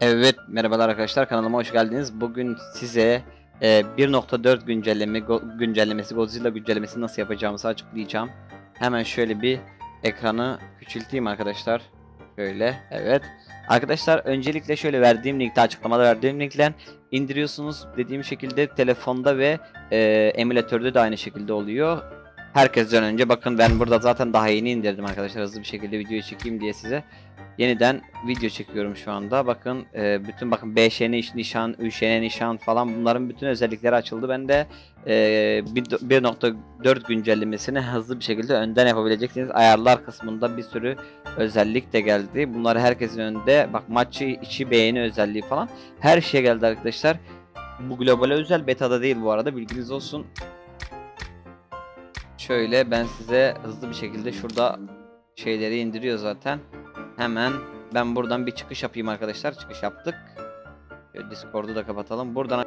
Evet, merhabalar arkadaşlar. Kanalıma hoş geldiniz. Bugün size e, 1.4 güncelleme go- güncellemesi, Godzilla güncellemesi nasıl yapacağımızı açıklayacağım. Hemen şöyle bir ekranı küçülteyim arkadaşlar. Şöyle, evet. Arkadaşlar öncelikle şöyle verdiğim linkte açıklamada verdiğim linkten indiriyorsunuz. Dediğim şekilde telefonda ve e, emülatörde de aynı şekilde oluyor. Herkesten önce bakın ben burada zaten daha yeni indirdim arkadaşlar. Hızlı bir şekilde videoyu çekeyim diye size. Yeniden video çekiyorum şu anda. Bakın e, bütün bakın BŞN iş- nişan, ÜŞN nişan falan bunların bütün özellikleri açıldı. Ben de e, bir- 1.4 güncellemesini hızlı bir şekilde önden yapabileceksiniz. Ayarlar kısmında bir sürü özellik de geldi. Bunları herkesin önünde bak maçı içi beğeni özelliği falan her şey geldi arkadaşlar. Bu globale özel betada değil bu arada bilginiz olsun. Şöyle ben size hızlı bir şekilde şurada şeyleri indiriyor zaten. Hemen ben buradan bir çıkış yapayım arkadaşlar. Çıkış yaptık. Discord'u da kapatalım. Buradan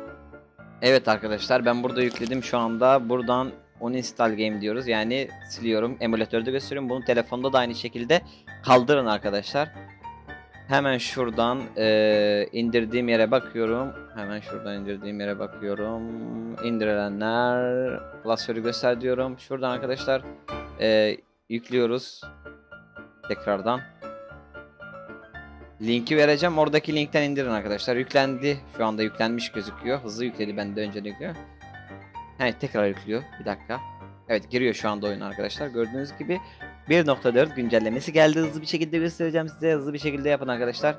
Evet arkadaşlar ben burada yükledim şu anda. Buradan uninstall game diyoruz. Yani siliyorum. Emülatörde gösteriyorum. Bunu telefonda da aynı şekilde kaldırın arkadaşlar. Hemen şuradan eee, indirdiğim yere bakıyorum. Hemen şuradan indirdiğim yere bakıyorum. İndirilenler klasörü göster diyorum. Şuradan arkadaşlar eee, yüklüyoruz. Tekrardan. Linki vereceğim. Oradaki linkten indirin arkadaşlar. Yüklendi. Şu anda yüklenmiş gözüküyor. Hızlı yükledi. Bende önce yüklüyor. Evet tekrar yüklüyor. Bir dakika. Evet giriyor şu anda oyun arkadaşlar. Gördüğünüz gibi 1.4 güncellemesi geldi. Hızlı bir şekilde göstereceğim size. Hızlı bir şekilde yapın arkadaşlar.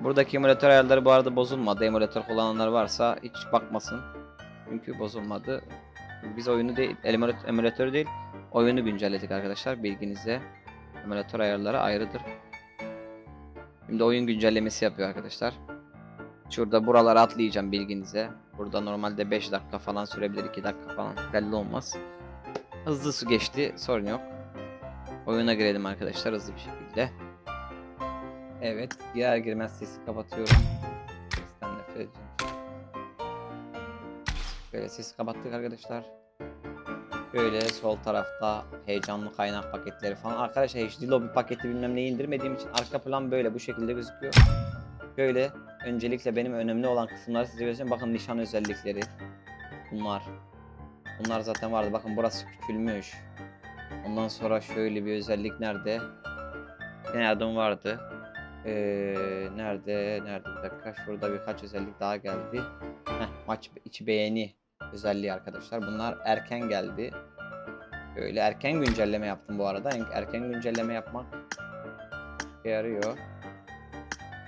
Buradaki emülatör ayarları bu arada bozulmadı. Emülatör kullananlar varsa hiç bakmasın. Çünkü bozulmadı. Biz oyunu değil, emülatör, değil, oyunu güncelledik arkadaşlar. Bilginize. Emülatör ayarları ayrıdır. Şimdi oyun güncellemesi yapıyor arkadaşlar. Şurada buralara atlayacağım bilginize. Burada normalde 5 dakika falan sürebilir 2 dakika falan belli olmaz. Hızlı su geçti sorun yok. Oyuna girelim arkadaşlar hızlı bir şekilde. Evet girer girmez sesi kapatıyorum. Sesten nefret. Böyle sesi kapattık arkadaşlar. Böyle sol tarafta heyecanlı kaynak paketleri falan. Arkadaşlar HD Lobby paketi bilmem neyi indirmediğim için arka plan böyle bu şekilde gözüküyor. Böyle öncelikle benim önemli olan kısımları size göstereyim. Bakın nişan özellikleri. Bunlar. Bunlar zaten vardı. Bakın burası küçülmüş. Ondan sonra şöyle bir özellik nerede? Nereden vardı? Ee, nerede? Nerede? Bir dakika. Şurada birkaç özellik daha geldi. Heh, maç içi beğeni özelliği arkadaşlar. Bunlar erken geldi. Böyle erken güncelleme yaptım bu arada. En- Erken güncelleme yapmak yarıyor.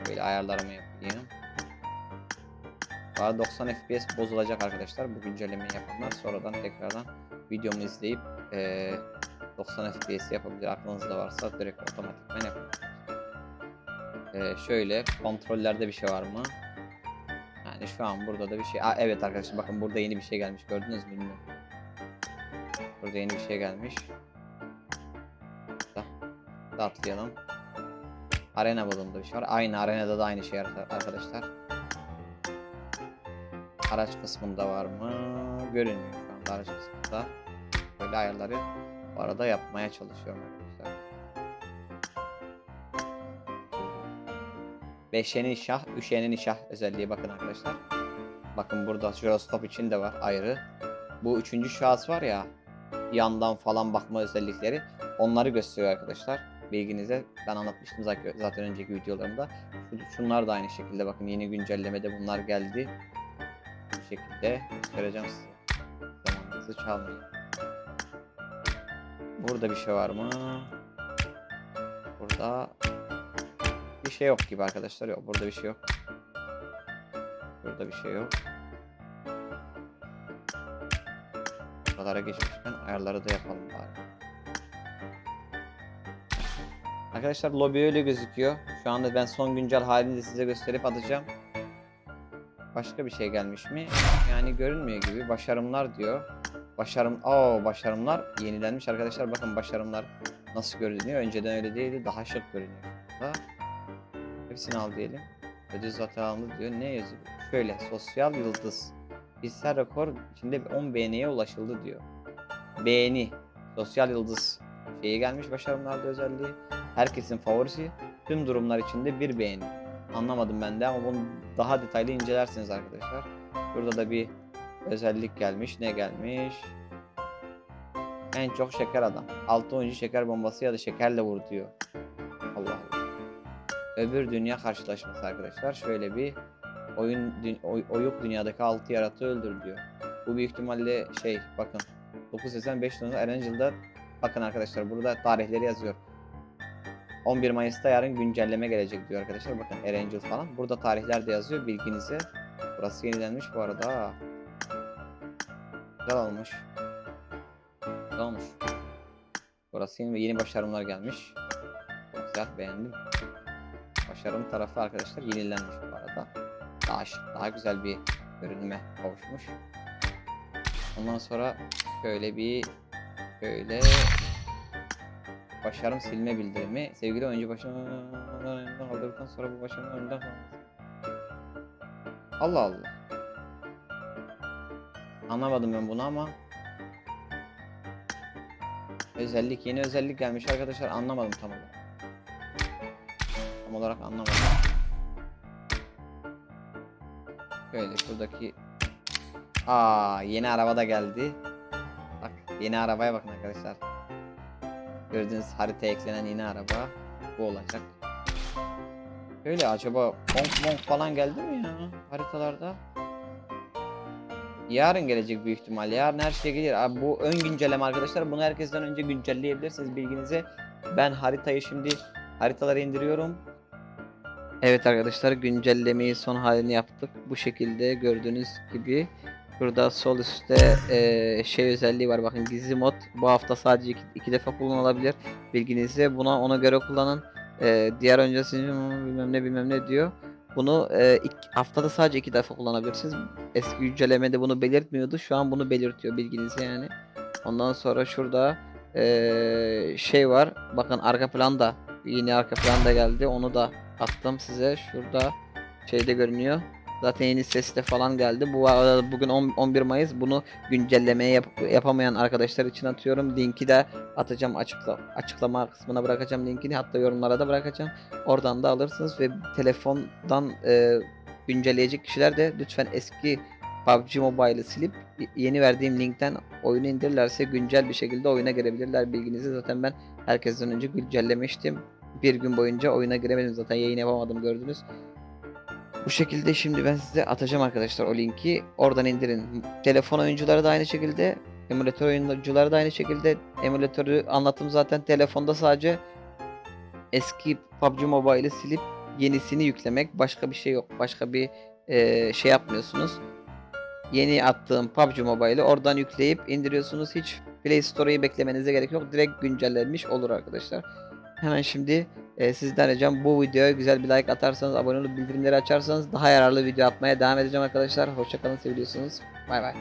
Böyle ayarlarımı yapayım. Daha 90 FPS bozulacak arkadaşlar bu güncellemeyi yapanlar. Sonradan tekrardan videomu izleyip eee, 90 FPS yapabilir. Aklınızda varsa direkt otomatikman yapın. Eee, şöyle kontrollerde bir şey var mı? Yani şu an burada da bir şey. Aa, evet arkadaşlar bakın burada yeni bir şey gelmiş. Gördünüz mü bilmiyorum. Burada yeni bir şey gelmiş. Da, atlayalım. Arena modunda bir şey var. Aynı arenada da aynı şey ar- arkadaşlar. Araç kısmında var mı? Görünmüyor şu anda araç kısmında. Böyle ayarları bu arada yapmaya çalışıyorum arkadaşlar. Beşenin şah, üşenin şah özelliği bakın arkadaşlar. Bakın burada jiroskop için de var ayrı. Bu üçüncü şahıs var ya yandan falan bakma özellikleri onları gösteriyor arkadaşlar. Bilginize ben anlatmıştım zaten önceki videolarımda. Şu- Şunlar da aynı şekilde bakın yeni güncellemede bunlar geldi. Bu şekilde göstereceğim size. Zamanınızı çalmayın. Burada bir şey var mı? Burada bir şey yok gibi arkadaşlar. Yok burada bir şey yok. Burada bir şey yok. Buralara geçmişken ayarları da yapalım bari. Arkadaşlar lobi öyle gözüküyor. Şu anda ben son güncel halini de size gösterip atacağım. Başka bir şey gelmiş mi? Yani görünmüyor gibi. Başarımlar diyor. Başarım, Aa, başarımlar yenilenmiş arkadaşlar. Bakın başarımlar nasıl görünüyor. Önceden öyle değildi. Daha şık görünüyor. Burada. Hepsini al diyelim. Ödül alındı diyor. Ne yazıyor? Şöyle sosyal yıldız. Bilgisayar rekor içinde 10 beğeniye ulaşıldı diyor. Beğeni. Sosyal yıldız şeyi gelmiş başarımlarda özelliği. Herkesin favorisi. Tüm durumlar içinde bir beğeni. Anlamadım ben de ama bunu daha detaylı incelersiniz arkadaşlar. Burada da bir özellik gelmiş. Ne gelmiş? En çok şeker adam. 6 oyuncu şeker bombası ya da şekerle vur diyor. Allah Allah. Öbür dünya karşılaşması arkadaşlar. Şöyle bir oyun dü- oy- oyuk dünyadaki 6 yaratığı öldür diyor. Bu büyük ihtimalle şey bakın 9 Haziran 5 Temmuz Erencil'de bakın arkadaşlar burada tarihleri yazıyor. 11 Mayıs'ta yarın güncelleme gelecek diyor arkadaşlar. Bakın Erencil falan. Burada tarihler de yazıyor bilginize. Burası yenilenmiş bu arada. Güzel olmuş. Güzel olmuş. Burası yeni, yeni başarımlar gelmiş. Çok güzel beğendim. Başarım tarafı arkadaşlar yenilenmiş bu arada. Daha şık, daha güzel bir görünüme kavuşmuş. Ondan sonra şöyle bir şöyle başarım silme bildirimi. Sevgili oyuncu başarımdan önünden kaldırdıktan sonra bu başarımın önünden kalması. Allah Allah. Anlamadım ben bunu ama özellik yeni özellik gelmiş arkadaşlar anlamadım tam olarak. Tam olarak anlamadım. Böyle şuradaki Aa yeni araba da geldi. Bak yeni arabaya bakın arkadaşlar. Gördüğünüz haritaya eklenen yeni araba bu olacak. Böyle acaba Monk Monk falan geldi mi ya haritalarda? Yarın gelecek büyük ihtimal. Yarın her şey gelir. Abi bu ön güncelleme arkadaşlar. Bunu herkesten önce güncelleyebilirsiniz bilginize. Ben haritayı şimdi haritaları indiriyorum. Evet arkadaşlar güncellemeyi son halini yaptık. Bu şekilde gördüğünüz gibi burada sol üstte eee, şey özelliği var. Bakın gizli mod bu hafta sadece iki, iki defa kullanılabilir. Bilginize buna ona göre kullanın. Eee, diğer öncesi bilmem ne bilmem ne diyor. Bunu eee, ilk haftada sadece iki defa kullanabilirsiniz. Eski güncellemede bunu belirtmiyordu. Şu an bunu belirtiyor bilginize yani. Ondan sonra şurada eee, şey var. Bakın arka planda yeni arka planda geldi. Onu da attım size. Şurada şeyde görünüyor Zaten yeni ses de falan geldi. Bu arada bugün on- 11 Mayıs. Bunu güncellemeye yap- yapamayan arkadaşlar için atıyorum. Linki de atacağım açıkla açıklama kısmına bırakacağım linkini. Hatta yorumlara da bırakacağım. Oradan da alırsınız ve telefondan e, güncelleyecek kişiler de lütfen eski PUBG Mobile'ı silip yeni verdiğim linkten oyunu indirirlerse güncel bir şekilde oyuna girebilirler. Bilginizi zaten ben herkesten önce güncellemiştim. Bir gün boyunca oyuna giremedim zaten yayın yapamadım gördünüz. Bu şekilde şimdi ben size atacağım arkadaşlar o linki. Oradan indirin. Telefon oyuncuları da aynı şekilde. Emülatör oyuncuları da aynı şekilde. Emülatörü anlattım zaten telefonda sadece eski PUBG Mobile'ı silip yenisini yüklemek. Başka bir şey yok. Başka bir eee, şey yapmıyorsunuz. Yeni attığım PUBG Mobile'ı oradan yükleyip indiriyorsunuz. Hiç Play Store'yu beklemenize gerek yok. Direkt güncellenmiş olur arkadaşlar. Hemen şimdi e, sizden ricam bu videoya güzel bir like atarsanız, abone olup bildirimleri açarsanız daha yararlı video atmaya devam edeceğim arkadaşlar. Hoşçakalın, seviyorsunuz. Bay bay.